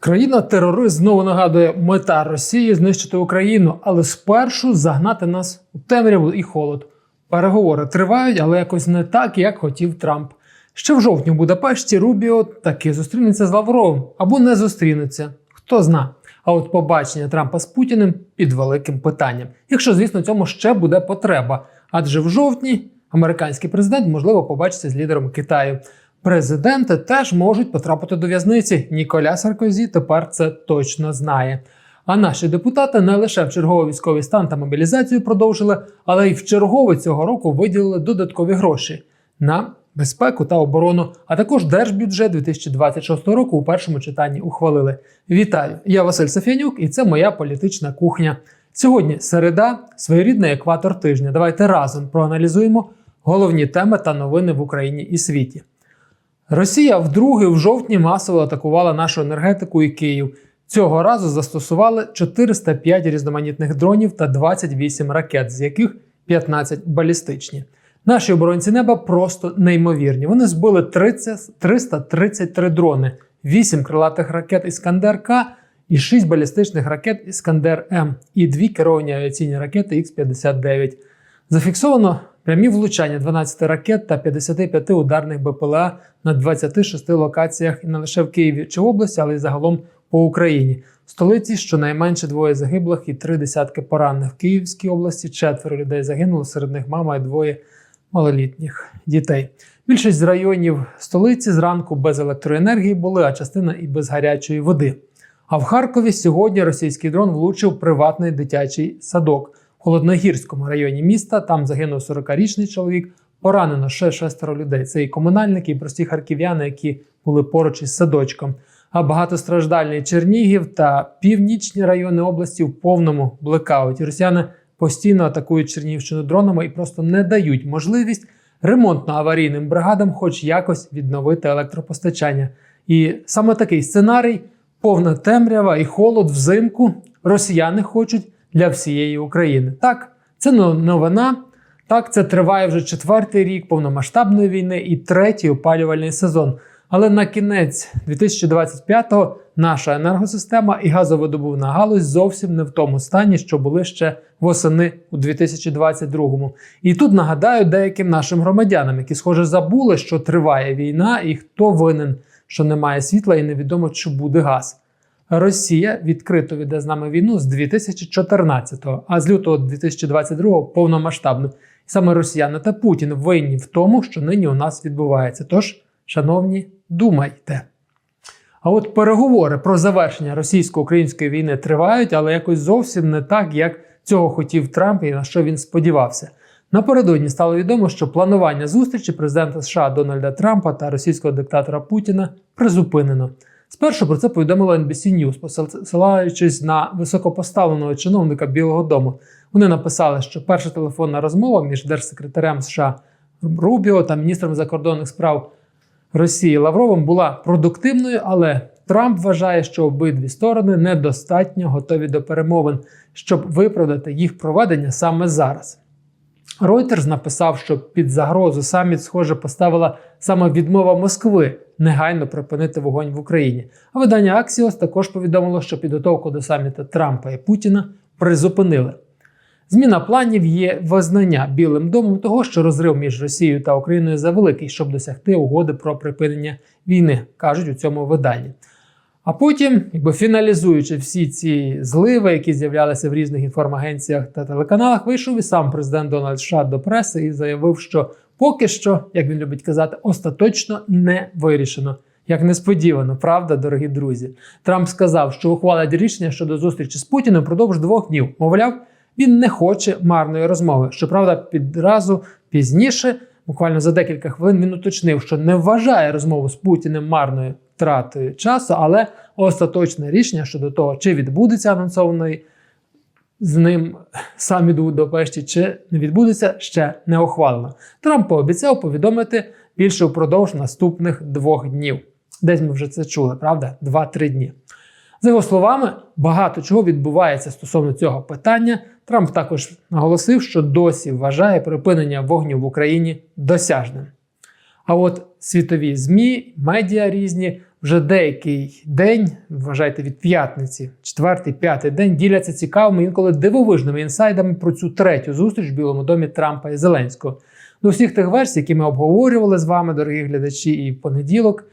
Країна-терорист знову нагадує мета Росії знищити Україну, але спершу загнати нас у темряву і холод. Переговори тривають, але якось не так, як хотів Трамп. Ще в жовтні в Будапешті Рубіо таки зустрінеться з Лавровим або не зустрінеться. Хто зна. А от побачення Трампа з Путіним під великим питанням. Якщо, звісно, цьому ще буде потреба. Адже в жовтні американський президент можливо побачиться з лідером Китаю. Президенти теж можуть потрапити до в'язниці. Ніколя Саркозі тепер це точно знає. А наші депутати не лише в черговий військовий стан та мобілізацію продовжили, але й в чергове цього року виділили додаткові гроші на безпеку та оборону. А також держбюджет 2026 року у першому читанні ухвалили. Вітаю! Я Василь Сафянюк, і це моя політична кухня. Сьогодні середа, своєрідний екватор тижня. Давайте разом проаналізуємо головні теми та новини в Україні і світі. Росія вдруге в жовтні масово атакувала нашу енергетику і Київ. Цього разу застосували 405 різноманітних дронів та 28 ракет, з яких 15 балістичні. Наші оборонці неба просто неймовірні. Вони збили 30, 333 дрони, 8 крилатих ракет Іскандер К і 6 балістичних ракет Іскандер М і 2 керовані авіаційні ракети Х-59. Зафіксовано прямі влучання 12 ракет та 55 ударних БПЛА на 26 локаціях і не лише в Києві чи області, але й загалом по Україні. В столиці щонайменше двоє загиблих і три десятки поранених. В Київській області четверо людей загинуло, серед них мама і двоє малолітніх дітей. Більшість з районів столиці зранку без електроенергії були, а частина і без гарячої води. А в Харкові сьогодні російський дрон влучив приватний дитячий садок Холодногірському районі міста. Там загинув 40-річний чоловік. Поранено ще шестеро людей. Це і комунальники, і прості харків'яни, які були поруч із садочком. А багатостраждальний Чернігів та північні райони області в повному блекауті. Росіяни постійно атакують Чернігівщину дронами і просто не дають можливість ремонтно-аварійним бригадам, хоч якось відновити електропостачання. І саме такий сценарій, повна темрява і холод взимку, росіяни хочуть для всієї України. Так, це новина. Так, це триває вже четвертий рік повномасштабної війни і третій опалювальний сезон. Але на кінець 2025-го наша енергосистема і газовидобувна галузь зовсім не в тому стані, що були ще восени у 2022-му. І тут нагадаю деяким нашим громадянам, які, схоже, забули, що триває війна, і хто винен, що немає світла, і невідомо, чи буде газ. Росія відкрито веде з нами війну з 2014-го, а з лютого 2022-го повномасштабно. Саме росіяни та Путін винні в тому, що нині у нас відбувається. Тож, шановні, думайте. А от переговори про завершення російсько-української війни тривають, але якось зовсім не так, як цього хотів Трамп і на що він сподівався. Напередодні стало відомо, що планування зустрічі президента США Дональда Трампа та російського диктатора Путіна призупинено. Спершу про це повідомило NBC News, посилаючись на високопоставленого чиновника Білого Дому. Вони написали, що перша телефонна розмова між держсекретарем США Рубіо та міністром закордонних справ Росії Лавровим була продуктивною, але Трамп вважає, що обидві сторони недостатньо готові до перемовин, щоб виправдати їх проведення саме зараз. Reuters написав, що під загрозу саміт, схоже, поставила саме відмова Москви негайно припинити вогонь в Україні. А видання Axios також повідомило, що підготовку до саміту Трампа і Путіна призупинили. Зміна планів є визнання Білим домом того, що розрив між Росією та Україною завеликий, щоб досягти угоди про припинення війни, кажуть у цьому виданні. А потім, якби фіналізуючи всі ці зливи, які з'являлися в різних інформагенціях та телеканалах, вийшов і сам президент Дональд США до преси і заявив, що поки що, як він любить казати, остаточно не вирішено. Як несподівано, правда, дорогі друзі. Трамп сказав, що ухвалить рішення щодо зустрічі з Путіним впродовж двох днів. Мовляв, він не хоче марної розмови. Щоправда, підразу пізніше, буквально за декілька хвилин, він уточнив, що не вважає розмову з Путіним марною втратою часу, але остаточне рішення щодо того, чи відбудеться анонсований з ним саміт у Будапешті, чи не відбудеться, ще не ухвалено. Трамп пообіцяв повідомити більше впродовж наступних двох днів. Десь ми вже це чули, правда? Два-три дні. За його словами, багато чого відбувається стосовно цього питання. Трамп також наголосив, що досі вважає припинення вогню в Україні досяжним. А от світові ЗМІ, медіа різні вже деякий день, вважайте від п'ятниці, четвертий, п'ятий день діляться цікавими інколи дивовижними інсайдами про цю третю зустріч в Білому домі Трампа і Зеленського. До всіх тих версій, які ми обговорювали з вами, дорогі глядачі, і в понеділок.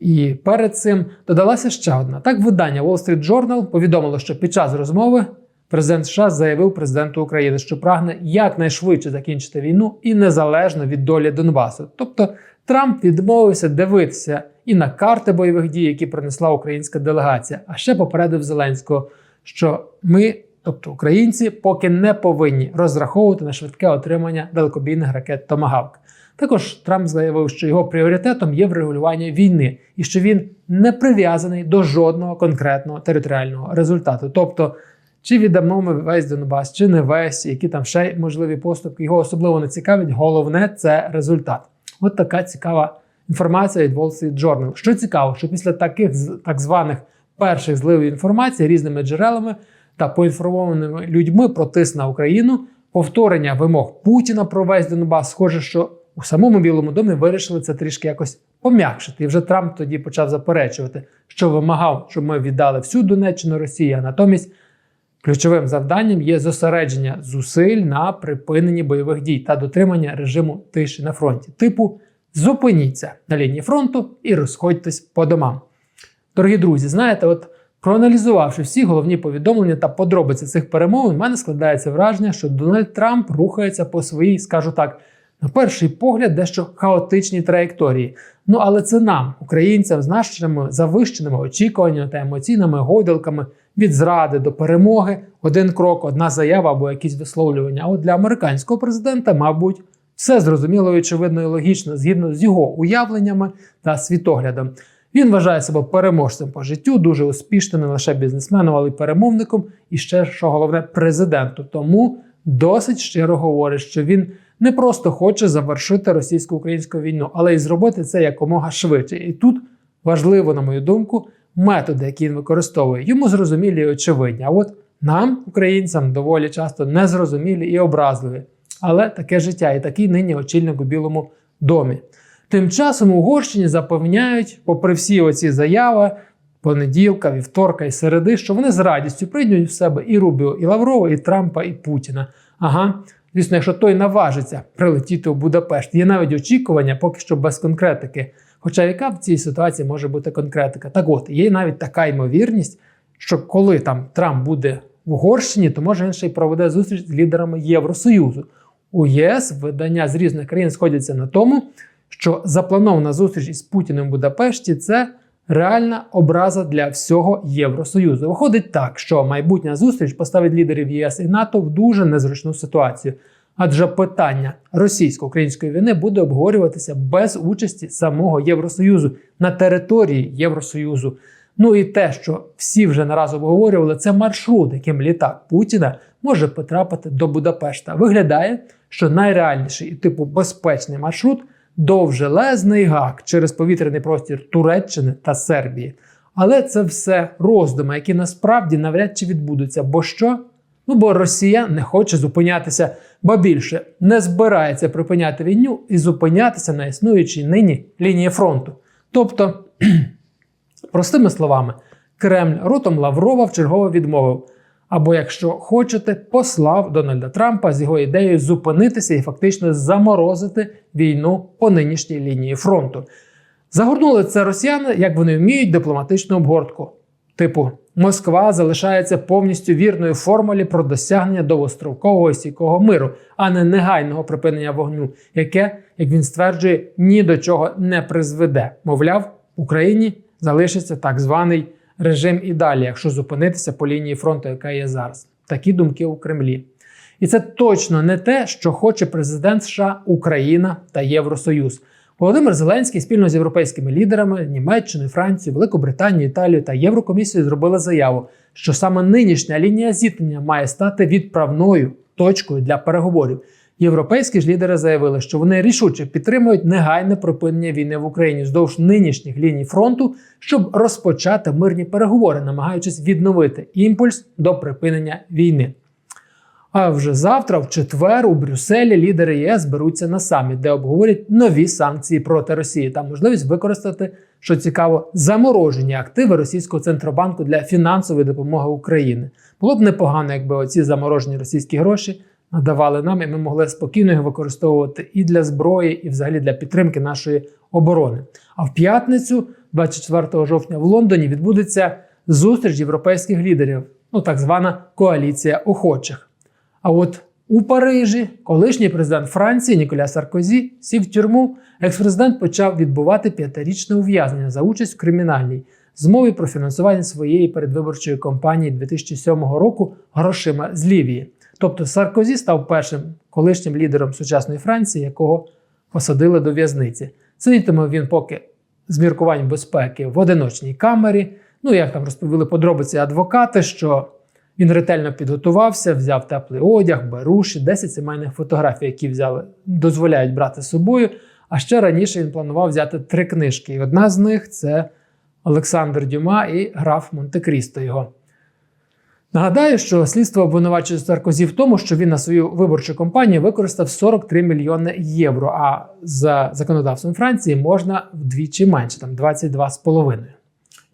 І перед цим додалася ще одна. Так, видання Wall Street Journal повідомило, що під час розмови президент США заявив президенту України, що прагне якнайшвидше закінчити війну і незалежно від долі Донбасу. Тобто Трамп відмовився дивитися і на карти бойових дій, які принесла українська делегація, а ще попередив Зеленського, що ми, тобто українці, поки не повинні розраховувати на швидке отримання далекобійних ракет Томагавк. Також Трамп заявив, що його пріоритетом є врегулювання війни і що він не прив'язаний до жодного конкретного територіального результату. Тобто, чи віддамо ми весь Донбас, чи не весь, які там ще можливі поступки, його особливо не цікавить. Головне це результат. От така цікава інформація від Wall Street Journal. Що цікаво, що після таких так званих перших зливів інформації різними джерелами та поінформованими людьми про тиск на Україну, повторення вимог Путіна про весь Донбас, схоже, що у самому Білому домі вирішили це трішки якось пом'якшити. І вже Трамп тоді почав заперечувати, що вимагав, щоб ми віддали всю Донеччину Росії, а натомість. Ключовим завданням є зосередження зусиль на припиненні бойових дій та дотримання режиму тиші на фронті. Типу, зупиніться на лінії фронту і розходьтесь по домам. Дорогі друзі, знаєте, от проаналізувавши всі головні повідомлення та подробиці цих перемовин, в мене складається враження, що Дональд Трамп рухається по своїй, скажу так, на перший погляд, дещо хаотичній траєкторії. Ну але це нам, українцям, з нашими завищеними очікуваннями та емоційними гойдалками від зради до перемоги, один крок, одна заява або якісь висловлювання. А от для американського президента, мабуть, все зрозуміло, очевидно і логічно, згідно з його уявленнями та світоглядом. Він вважає себе переможцем по життю, дуже успішним не лише бізнесменом, але й перемовником, і ще що головне президенту. Тому досить щиро говорить, що він не просто хоче завершити російсько-українську війну, але й зробити це якомога швидше. І тут важливо, на мою думку, методи, які він використовує, йому зрозумілі і очевидні. А от нам, українцям, доволі часто незрозумілі і образливі. Але таке життя, і такий нині очільник у Білому домі. Тим часом Угорщині запевняють, попри всі оці заяви, понеділка, вівторка і середи, що вони з радістю прийдуть в себе і Рубіо, і Лаврова, і Трампа, і Путіна. Ага, звісно, якщо той наважиться прилетіти у Будапешт, є навіть очікування, поки що без конкретики. Хоча яка в цій ситуації може бути конкретика? Так от, є навіть така ймовірність, що коли там Трамп буде в Угорщині, то може він ще й проведе зустріч з лідерами Євросоюзу. У ЄС видання з різних країн сходяться на тому, що запланована зустріч із Путіним в Будапешті це реальна образа для всього Євросоюзу. Виходить так, що майбутня зустріч поставить лідерів ЄС і НАТО в дуже незручну ситуацію. Адже питання російсько-української війни буде обговорюватися без участі самого Євросоюзу на території Євросоюзу. Ну і те, що всі вже нараз обговорювали, це маршрут, яким літак Путіна може потрапити до Будапешта. Виглядає, що найреальніший і типу безпечний маршрут довжелезний гак через повітряний простір Туреччини та Сербії. Але це все роздуми, які насправді навряд чи відбудуться. Бо що? Ну бо Росія не хоче зупинятися, ба більше не збирається припиняти війну і зупинятися на існуючій нині лінії фронту. Тобто, простими словами, Кремль ротом Лаврова вчергово відмовив. Або, якщо хочете, послав Дональда Трампа з його ідеєю зупинитися і фактично заморозити війну по нинішній лінії фронту. Загорнули це росіяни, як вони вміють, дипломатичну обгортку. Типу, Москва залишається повністю вірною формулі про досягнення довгострокового і миру, а не негайного припинення вогню, яке, як він стверджує, ні до чого не призведе. Мовляв, в Україні залишиться так званий режим і далі, якщо зупинитися по лінії фронту, яка є зараз. Такі думки у Кремлі. І це точно не те, що хоче президент США, Україна та Євросоюз. Володимир Зеленський спільно з європейськими лідерами Німеччини, Франції, Великобританії, Італії та Єврокомісією зробили заяву, що саме нинішня лінія зіткнення має стати відправною точкою для переговорів. Європейські ж лідери заявили, що вони рішуче підтримують негайне припинення війни в Україні вздовж нинішніх ліній фронту, щоб розпочати мирні переговори, намагаючись відновити імпульс до припинення війни. А вже завтра, в четвер, у Брюсселі лідери ЄС беруться на саміт, де обговорять нові санкції проти Росії та можливість використати, що цікаво, заморожені активи російського центробанку для фінансової допомоги Україні. Було б непогано, якби оці заморожені російські гроші надавали нам, і ми могли спокійно їх використовувати і для зброї, і взагалі для підтримки нашої оборони. А в п'ятницю, 24 жовтня, в Лондоні відбудеться зустріч європейських лідерів, ну так звана коаліція охочих. А от у Парижі колишній президент Франції Ніколя Саркозі сів в тюрму. Екс-президент почав відбувати п'ятирічне ув'язнення за участь в кримінальній змові про фінансування своєї передвиборчої кампанії 2007 року грошима з Лівії. Тобто Саркозі став першим колишнім лідером сучасної Франції, якого посадили до в'язниці. Сидітиме він поки з міркувань безпеки в одиночній камері. Ну, як там розповіли подробиці адвокати, що він ретельно підготувався, взяв теплий одяг, беруші, 10 сімейних фотографій, які взяли, дозволяють брати з собою. А ще раніше він планував взяти три книжки. І одна з них це Олександр Дюма і граф Монте-Крісто його. Нагадаю, що слідство обвинувачує Саркозі в тому, що він на свою виборчу кампанію використав 43 мільйони євро. А за законодавством Франції можна вдвічі менше, там 22,5.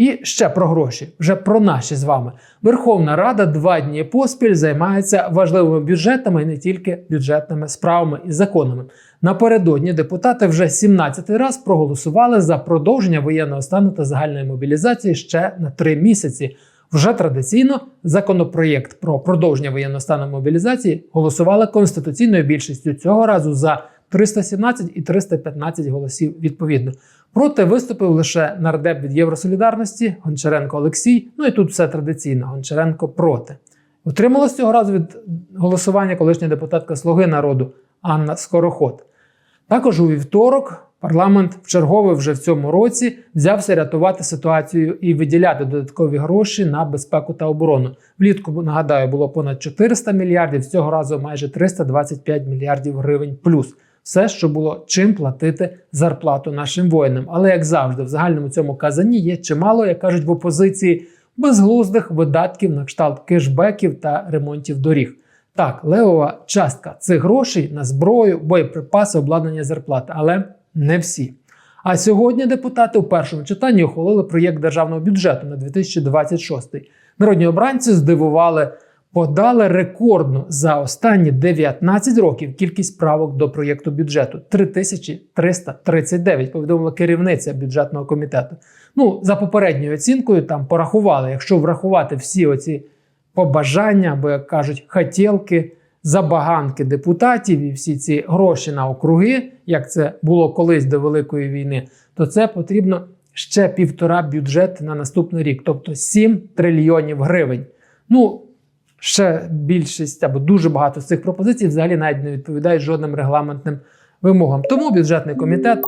І ще про гроші, вже про наші з вами. Верховна Рада два дні поспіль займається важливими бюджетами і не тільки бюджетними справами і законами. Напередодні депутати вже 17 раз проголосували за продовження воєнного стану та загальної мобілізації ще на три місяці. Вже традиційно законопроєкт про продовження воєнного стану мобілізації голосували конституційною більшістю цього разу за 317 і 315 голосів відповідно. Проти виступив лише нардеп від Євросолідарності Гончаренко Олексій. Ну і тут все традиційно. Гончаренко проти. Утрималась цього разу від голосування колишня депутатка Слуги народу Анна Скороход. Також у вівторок парламент вчергове вже в цьому році взявся рятувати ситуацію і виділяти додаткові гроші на безпеку та оборону. Влітку нагадаю було понад 400 мільярдів. Цього разу майже 325 мільярдів гривень плюс. Все, що було чим платити зарплату нашим воїнам. Але як завжди, в загальному цьому казані є чимало, як кажуть в опозиції, безглуздих видатків на кшталт кешбеків та ремонтів доріг. Так, левова частка цих грошей на зброю, боєприпаси, обладнання зарплати, але не всі. А сьогодні депутати у першому читанні ухвалили проєкт державного бюджету на 2026. Народні обранці здивували, подали рекордну за останні 19 років кількість правок до проєкту бюджету 3339, повідомила керівниця бюджетного комітету. Ну, за попередньою оцінкою, там порахували, якщо врахувати всі оці побажання, або як кажуть, хотілки, забаганки депутатів і всі ці гроші на округи, як це було колись до Великої війни, то це потрібно ще півтора бюджет на наступний рік, тобто 7 трильйонів гривень. Ну, ще більшість або дуже багато з цих пропозицій взагалі навіть не відповідають жодним регламентним вимогам. Тому бюджетний комітет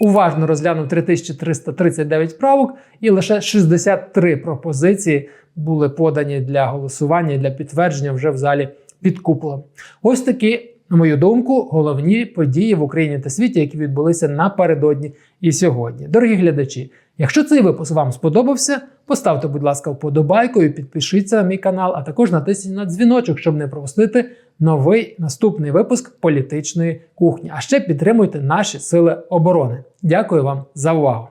уважно розглянув 3339 правок, і лише 63 пропозиції були подані для голосування і для підтвердження вже в залі під куполом. Ось такі, на мою думку, головні події в Україні та світі, які відбулися напередодні і сьогодні. Дорогі глядачі, якщо цей випуск вам сподобався, поставте, будь ласка, вподобайку і підпишіться на мій канал, а також натисніть на дзвіночок, щоб не пропустити новий наступний випуск політичної кухні. А ще підтримуйте наші сили оборони. Дякую вам за увагу!